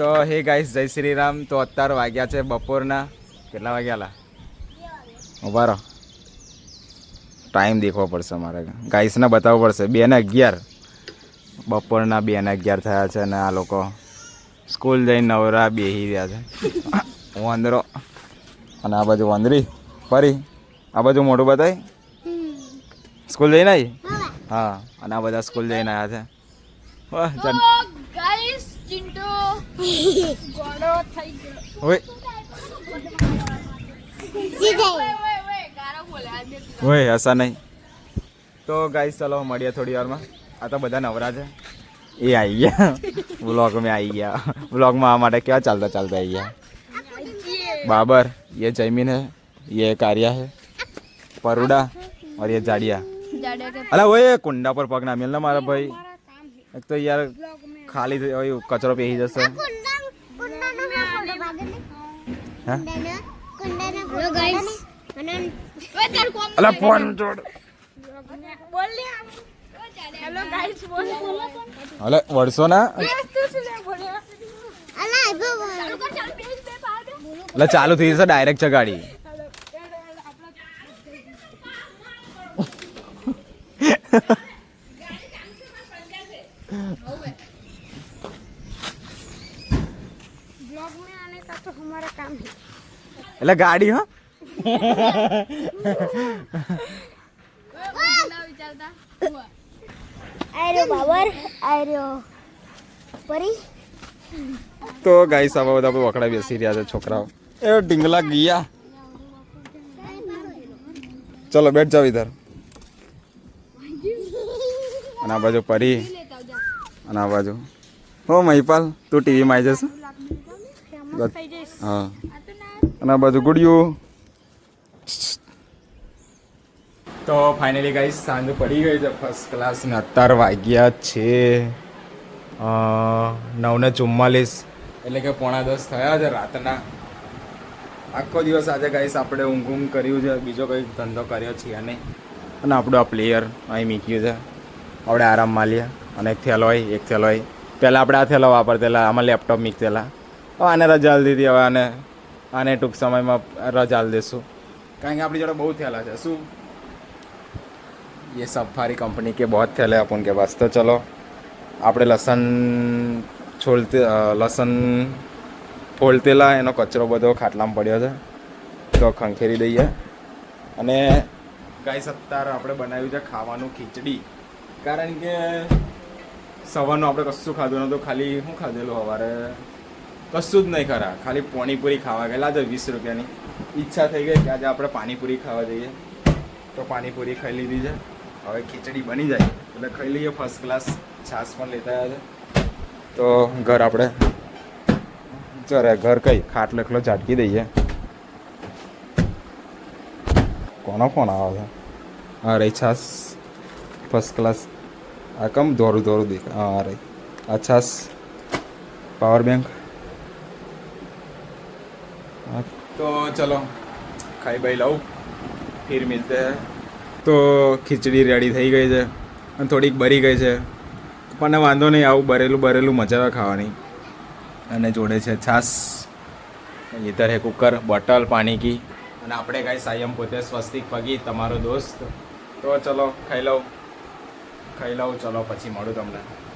તો હે ગાઈસ જય શ્રી રામ તો અત્યારે વાગ્યા છે બપોરના. કેટલા વાગ્યાલા ઊભા રહો. ટાઈમ દેખવો પડશે મારે. ગાઈસને બતાવવું પડશે. બે ને અગિયાર. બપોરના બે ને અગિયાર થયા છે અને આ લોકો સ્કૂલ જઈને નવરા બેહી રહ્યા છે. વાંદરો અને આ બાજુ વાંદરી. ફરી. આ બાજુ મોટું બતાય. સ્કૂલ જઈને આવી? હા. અને આ બધા સ્કૂલ જઈને આવ્યા છે. વાહ. ગાઈસ ચિંટુ ગોળો થઈ ગયો ઓય વે વે વે ગારો બોલે આ બે ઓય હસા નહીં તો ગાઈસ ચલો મળીએ થોડી વારમાં આ તો બધા નવરા છે એ આવી ગયા વ્લોગ મેં આવી ગયા વ્લોગમાં આ માટે ક્યાં ચાલતા ચાલતા આવી ગયા बाबर ये जैमिन है ये कारिया है परुड़ा और ये जाड़िया જાડે કે अला वो ये कुंडा पर पग ना मिलना मारा भाई एक तो यार ખાલી થયું કચરો પેહી જશે. અલા ફોન ના? એટલે ચાલુ થઈ જશે ડાયરેક્ટ ચગાડી ब्लॉग में आने का तो हमारा काम है એટલે ગાડી હા આર્યો બાબર આર્યો પરી તો ગાઈસ આવા બધા આપણે વખડા બેસી રહ્યા છે છોકરાઓ એ ઢીંગલા ગયા ચલો બેઠ જાવ ઇધર અને આ બાજુ પરી અને આ બાજુ હો મહિપાલ તું ટીવીમાં આવી જશે હા. અને આ બાજુ ગુડિયું. તો ફાઇનલી ગાઈસ સાંજ પડી ગઈ છે. ફર્સ્ટ ક્લાસ ને અત્યાર વાગ્યા છે અ, નવને ચુમ્માલીસ. એટલે કે પોણા દસ થયા છે રાતના. આખો દિવસ આજે ગાઈસ આપણે ઊંઘ ઊંઘ કર્યું છે. બીજો કંઈ ધંધો કર્યો છે નહીં. અને આપણું આ પ્લેયર અહીં મીક્યું છે. આપણે આરામ માલ્યા અને એક થેલો હોય એક થેલો હોય. પહેલાં આપણે આ થેલો વાપરતેલા આમાં લેપટોપ મૂકતેલા હવે આને રજા આલી દીધી હવે આને આને ટૂંક સમયમાં રજા આલી દઈશું કારણ કે આપણી જોડે બહુ થેલા છે શું ये सफारी कंपनी के बहुत थैले हैं अपन के पास तो चलो આપણે લસણ છોલતે અ, લસણ ફોલતેલા એનો કચરો બધો ખાટલામાં પડ્યો છે તો ખંખેરી દઈએ અને ગાઈસ અત્યારે આપણે બનાવ્યું છે ખાવાનું ખીચડી કારણ કે સવારનું આપણે કશું ખાધું નહોતું ખાલી શું ખાધેલું સવારે કશું જ નહીં ખરા. ખાલી પાણીપુરી ખાવા ગયેલા છે વીસ રૂપિયાની. ઈચ્છા થઈ ગઈ કે આજે આપણે પાણીપુરી ખાવા જઈએ. તો પાણીપુરી ખાઈ લીધી છે. હવે ખીચડી બની જાય. એટલે ખાઈ લઈએ ફર્સ્ટ ક્લાસ છાશ પણ લેતા આવ્યા છે. તો ઘર આપણે ચરે ઘર કઈ? ખાટ લખલો ઝાટકી દઈએ. કોનો ફોન આવે છે? હા રહી છાશ. ફર્સ્ટ ક્લાસ આ કમ દોરું દોરું દેખ હા રહી આ છાશ. પાવર બેંક તો ચલો, ખાઈ બાઈ લઉં. ફિર મિલતે તો ખીચડી રેડી થઈ ગઈ છે અને થોડીક બરી ગઈ છે. પણ વાંધો નહીં, આવું બરેલું બરેલું મજા આવે ખાવાની. અને જોડે છે છાશ. ઇધર હે કુકર, બોટલ, પાણી કી. અને આપણે કાંઈ સાયમ પોતે સ્વસ્તિક પગી, તમારો દોસ્ત. તો ચલો, ખાઈ લઉં. ખાઈ લઉં, ચલો, પછી મળું તમને.